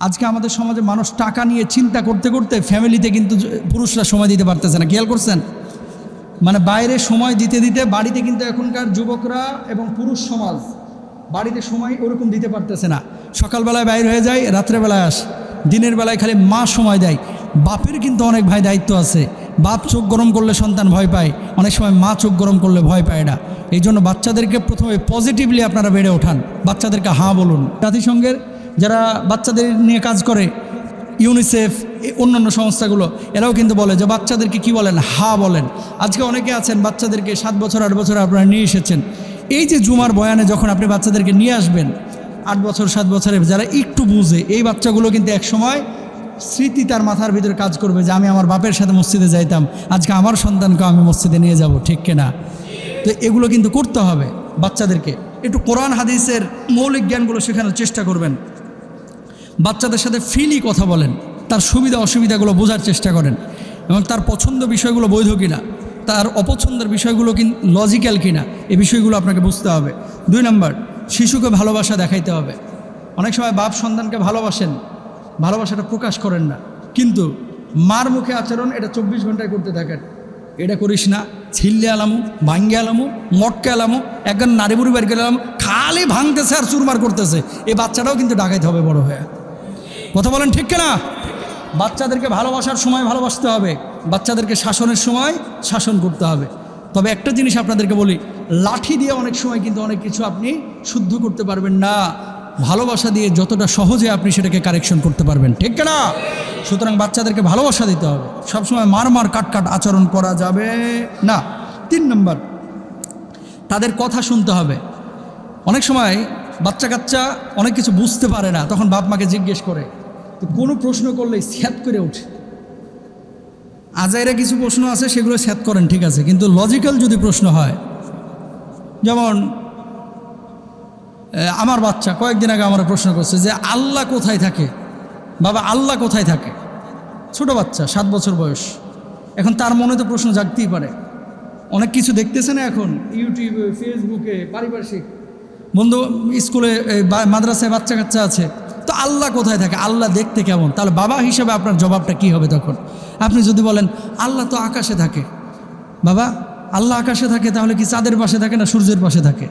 আজকে আমাদের সমাজে মানুষ টাকা নিয়ে চিন্তা করতে করতে ফ্যামিলিতে কিন্তু পুরুষরা সময় দিতে পারতেছে না। খেয়াল করছেন? মানে বাইরে সময় দিতে দিতে বাড়িতে কিন্তু এখনকার যুবকরা এবং পুরুষ সমাজ বাড়িতে সময় ওরকম দিতে পারতেছে না। সকালবেলায় বাইর হয়ে যায়, রাত্রেবেলায় আসে। দিনের বেলায় খালি মা সময় দেয়। বাপের কিন্তু অনেক ভাই দায়িত্ব আছে। বাপ চোখ গরম করলে সন্তান ভয় পায়। অনেক সময় মা চোখ গরম করলে ভয় পায় না। এই জন্য বাচ্চাদেরকে প্রথমে পজিটিভলি আপনারা বেড়ে ওঠান। বাচ্চাদেরকে হাঁ বলুন। জাতিসংঘের যারা বাচ্চাদের নিয়ে কাজ করে ইউনিসেফ অন্যান্য সংস্থাগুলো, এরাও কিন্তু বলে যে বাচ্চাদেরকে কি বলেন? হা বলেন। আজকে অনেকে আছেন বাচ্চাদেরকে সাত বছর, আট বছর আপনারা নিয়ে এসেছেন। এই যে জুমার বয়ানে যখন আপনি বাচ্চাদেরকে নিয়ে আসবেন, আট বছর, সাত বছরে যারা একটু বুঝে, এই বাচ্চাগুলো কিন্তু এক সময় স্মৃতি তার মাথার ভিতরে কাজ করবে যে আমি আমার বাপের সাথে মসজিদে যাইতাম, আজকে আমার সন্তানকে আমি মসজিদে নিয়ে যাব, ঠিক কিনা? তো এগুলো কিন্তু করতে হবে বাচ্চাদেরকে। একটু কোরআন, হাদিসের মৌলিক জ্ঞানগুলো শেখানোর চেষ্টা করবেন। বাচ্চাদের সাথে ফ্রিলি কথা বলেন, তার সুবিধা অসুবিধাগুলো বোঝার চেষ্টা করেন এবং তার পছন্দ বিষয়গুলো বৈধ কিনা, তার অপছন্দের বিষয়গুলো কিন লজিক্যাল কিনা এ বিষয়গুলো আপনাকে বুঝতে হবে। দুই নম্বর, শিশুকে ভালোবাসা দেখাইতে হবে। অনেক সময় বাপ সন্তানকে ভালোবাসেন, ভালোবাসাটা প্রকাশ করেন না, কিন্তু মার মুখে আচরণ এটা চব্বিশ ঘন্টায় করতে থাকেন। এটা করিস না ছিল্লে আলামু, ভাঙ্গে আলামু, মটকে আলামু, একজন নারী বুড়ি বাড়ি গেলাম খালি ভাঙতেছে আর চুরমার করতেছে। এই বাচ্চাটাও কিন্তু ডাকাইতে হবে বড় হয়ে। কথা বলেন ঠিক না বাচ্চাদেরকে ভালোবাসার সময় ভালোবাসতে হবে। বাচ্চাদেরকে শাসনের সময় শাসন করতে হবে। তবে একটা জিনিস আপনাদেরকে বলি, লাঠি দিয়ে অনেক সময় কিন্তু অনেক কিছু আপনি শুদ্ধ করতে পারবেন না। ভালোবাসা দিয়ে যতটা সহজে আপনি সেটাকে কারেকশন করতে পারবেন। ঠিক না সুতরাং বাচ্চাদেরকে ভালোবাসা দিতে হবে। সবসময় মার মার কাট কাট আচরণ করা যাবে না। তিন নম্বর, তাদের কথা শুনতে হবে। অনেক সময় বাচ্চা কাচ্চা অনেক কিছু বুঝতে পারে না, তখন বাপ মাকে জিজ্ঞেস করে তো কোনো প্রশ্ন করলেই স্যাত করে ওঠে। আজাইরা কিছু প্রশ্ন আছে, সেগুলো স্যাত করেন, ঠিক আছে। কিন্তু লজিক্যাল যদি প্রশ্ন হয়, যেমন আমার বাচ্চা, কয়েকদিন আগে আমার প্রশ্ন করছে যে, আল্লাহ কোথায় থাকে? বাবা, আল্লাহ কোথায় থাকে? ছোট বাচ্চা, সাত বছর বয়স। এখন তার মনে তো প্রশ্ন জাগতেই পারে। অনেক কিছু দেখতেছে না এখন, ইউটিউবে, ফেসবুকে, পারিপার্শ্বিক। বন্ধু, স্কুলে মাদ্রাসায় বাচ্চা কাচ্চা আছে। আল্লাহ কোথায় থাকে? আল্লাহ দেখতে কেমন? তাহলে বাবা হিসেবে আপনার জবাবটা কি হবে তখন? আপনি যদি বলেন, আল্লাহ তো আকাশে থাকে। বাবা, আল্লাহ আকাশে থাকে, তাহলে কি চাঁদের পাশে থাকে না সূর্যের পাশে থাকে?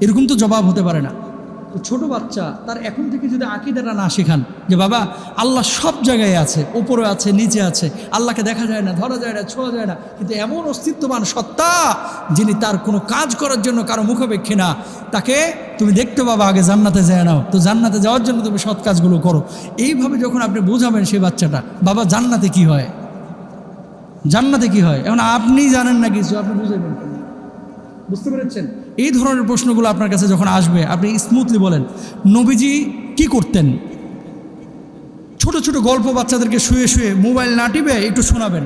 এরকম তো জবাব হতে পারে না। ছোট বাচ্চা, তার এখন থেকে যদি আকিদাটা না শেখান, যে বাবা, আল্লাহ সব জায়গায় আছে উপরে আছে, নিচে আছে, আল্লাহকে দেখা যায় না, ধরা যায় না, ছোঁয়া যায় না, কিন্তু এমন অস্তিত্ববান সত্তা যিনি তার কোনো কাজ করার জন্য কারও মুখাপেক্ষী না, তাকে তুমি দেখতে পাবা, আগে জান্নাতে যায় নাও। তো জান্নাতে যাওয়ার জন্য তুমি সৎ কাজগুলো করো। এইভাবে যখন আপনি বোঝাবেন সেই বাচ্চাটা, বাবা, জান্নাতে কি হয়? জান্নাতে কি হয়? এখন আপনি জানেন না কিছু, আপনি বুঝাবেন বুঝতে পেরেছেন? এই ধরনের প্রশ্নগুলো আপনার কাছে যখন আসবে, আপনি স্মুথলি বলেন, নবীজি কি করতেন? ছোট ছোট গল্প বাচ্চাদেরকে শুয়ে শুয়ে মোবাইল না টিপে একটু শোনাবেন,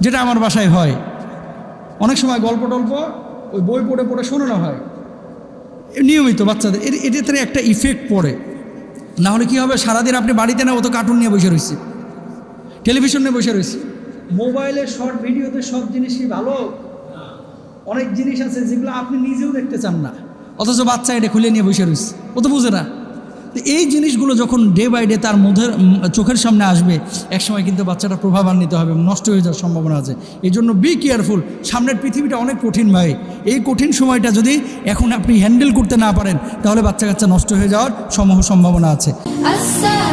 যেটা আমার বাসায় হয়। অনেক সময় গল্প টল্প ওই বই পড়ে পড়ে শোনানো হয়। নিয়মিত বাচ্চাদের, এর এটাতে একটা ইফেক্ট পড়ে। না হলে কী হবে, সারাদিন আপনি বাড়িতে না, ও তো কার্টুন নিয়ে বসে রয়েছে। টেলিভিশন নিয়ে বসে রয়েছে। মোবাইলের শর্ট ভিডিওতে সব জিনিসই ভালো। অনেক জিনিস আছে যেগুলো আপনি নিজেও দেখতে চান না। অথচ বাচ্চা এটা খুলে নিয়ে বসে রয়েছে। ও তো বুঝে না। এই জিনিসগুলো যখন ডে বাই ডে তার মধ্যের চোখের সামনে আসবে, একসময় কিন্তু বাচ্চাটা প্রভাবান্বিত হবে, নষ্ট হয়ে যাওয়ার সম্ভাবনা আছে। এই জন্য বি কেয়ারফুল সামনের পৃথিবীটা অনেক কঠিন ভাই। এই কঠিন সময়টা যদি এখন আপনি হ্যান্ডেল করতে না পারেন, তাহলে বাচ্চা কাচ্চা নষ্ট হয়ে যাওয়ার সমূহ সম্ভাবনা আছে। আচ্ছা।